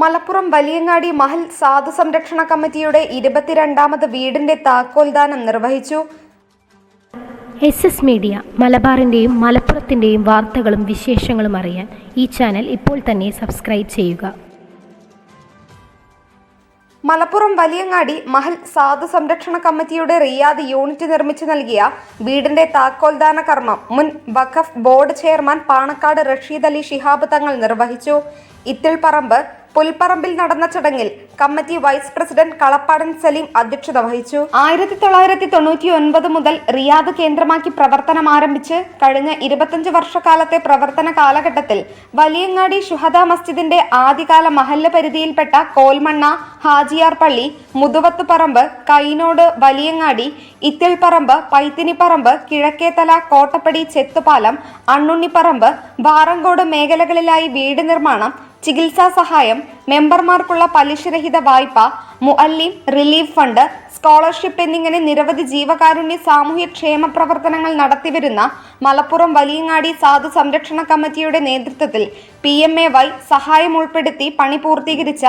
മലപ്പുറം വലിയങ്ങാടി മഹൽ സാധു സംരക്ഷണ കമ്മിറ്റിയുടെ ഇരുപത്തിരണ്ടാമത് വീടിന്റെ താക്കോൽദാനം നിർവഹിച്ചു. എസ് എസ് മീഡിയ മലബാറിന്റെയും മലപ്പുറത്തിന്റെയും വാർത്തകളും വിശേഷങ്ങളും അറിയാൻ ഈ ചാനൽ ഇപ്പോൾ തന്നെ സബ്സ്ക്രൈബ് ചെയ്യുക. മലപ്പുറം വലിയങ്ങാടി മഹൽ സാധു സംരക്ഷണ കമ്മിറ്റിയുടെ റിയാദ് യൂണിറ്റ് നിർമ്മിച്ചു നൽകിയ വീടിന്റെ താക്കോൽദാന കർമ്മം മുൻ വഖഫ് ബോർഡ് ചെയർമാൻ പാണക്കാട് റഷീദ് അലി ഷിഹാബ് തങ്ങൾ നിർവഹിച്ചു. ഇത്തിൾപറമ്പ് പുൽപ്പറമ്പിൽ നടന്ന ചടങ്ങിൽ committee vice president Kalappadan Saleem അധ്യക്ഷത വഹിച്ചു. ആയിരത്തി തൊള്ളായിരത്തി തൊണ്ണൂറ്റി ഒൻപത് മുതൽ റിയാദ് കേന്ദ്രമാക്കി പ്രവർത്തനം ആരംഭിച്ച് കഴിഞ്ഞ ഇരുപത്തഞ്ച് വർഷക്കാലത്തെ പ്രവർത്തന കാലഘട്ടത്തിൽ വലിയങ്ങാടി ഷുഹദ മസ്ജിദിന്റെ ആദ്യകാല മഹല്ല പരിധിയിൽപ്പെട്ട കോൽമണ്ണ ഹാജിയാർ പള്ളി മുതുവത്ത് പറമ്പ് കൈനോട് വലിയങ്ങാടി ഇത്തിൽപ്പറമ്പ് പൈത്തിനിപ്പറമ്പ് കിഴക്കേത്തല കോട്ടപ്പടി ചെത്തുപാലം അണ്ണുണ്ണിപ്പറമ്പ് വാറങ്കോട് മേഖലകളിലായി വീട് നിർമ്മാണം ചികിത്സാ സഹായം മെമ്പർമാർക്കുള്ള പലിശരഹിത വായ്പ മുഅല്ലിം റിലീഫ് ഫണ്ട് സ്കോളർഷിപ്പ് എന്നിങ്ങനെ നിരവധി ജീവകാരുണ്യ സാമൂഹ്യ ക്ഷേമ പ്രവർത്തനങ്ങൾ നടത്തിവരുന്ന മലപ്പുറം വലിയങ്ങാടി സാധു സംരക്ഷണ കമ്മിറ്റിയുടെ നേതൃത്വത്തിൽ പി എം എ വൈ സഹായം ഉൾപ്പെടുത്തി പണി പൂർത്തീകരിച്ച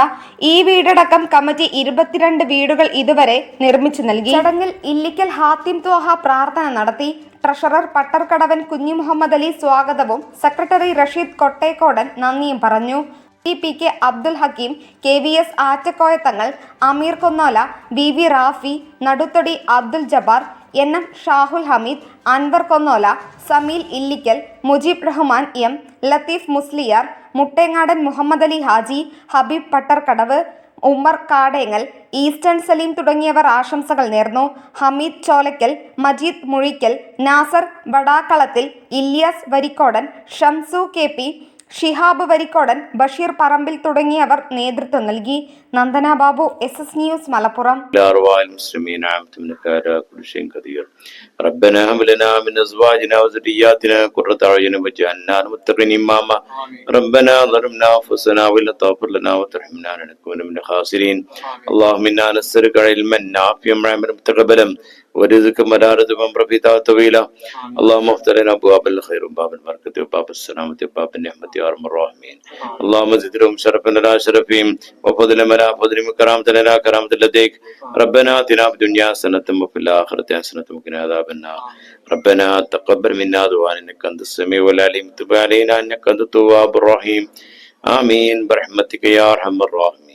ഈ വീടടക്കം കമ്മിറ്റി ഇരുപത്തിരണ്ട് വീടുകൾ ഇതുവരെ നിർമ്മിച്ചു നൽകി. ചടങ്ങിൽ ഇല്ലിക്കൽ ഹാത്തിം തോഹ പ്രാർത്ഥന നടത്തി. ട്രഷറർ പട്ടർക്കടവൻ കുഞ്ഞു മുഹമ്മദ് അലി സ്വാഗതവും സെക്രട്ടറി റഷീദ് കൊട്ടേക്കോടൻ നന്ദിയും പറഞ്ഞു. T P K Abdul Hakeem K V S Attakoya Thangal Ameer Konnola V V Rafi Naduthodi Abdul Jabbar N M Shahul Hameed Anwar Konnola Sameel Illikkal Mujeeb Rahman M Latheef Musliyar Muttengadan Muhammad Ali Haji Habeeb Pattarkkadavu Ummer Kadengal eastern Saleem തുടങ്ങിയവർ ആശംസകൾ നേർന്നു. Hameed Cholakkal Majeed Muzhikkal Nasar Vadakkalathil Ilyas Varikkodan Shamsu K Shihab Varikkodan Basheer Parambil തുടങ്ങിയവർ നേതൃത്വം നൽകി Nandana Babu S S news Malappuram إلى أرواح المسلمين عامة منك على كل شيء قدير ربنا هب لنا من أزواجنا وذرياتنا قرة أعين واجعلنا للمتقين إماما ربنا ظلمنا أنفسنا وإن لم تغفر لنا وترحمنا لنكون من الخاسرين اللهم إنا نسألك علما نافعا وعملا متقبلا ورزقا مرارة ومرفيتا طويلا. اللهم افتح لنا أبواب الخير وباب البركة وباب السلامة وباب النعمة يا أرحم الراحمين. اللهم زد لهم شرفا لنا شرفهم وفضلا لنا فضل كرامة لنا كرامة لديك ربنا آتنا في الدنيا حسنة وفي الآخرة حسنة وقنا عذاب النار. ربنا تقبل منا دعاء إنك أنت السميع العليم. تب علينا إنك أنت التواب الرحيم. آمين برحمتك يا أرحم الراحمين.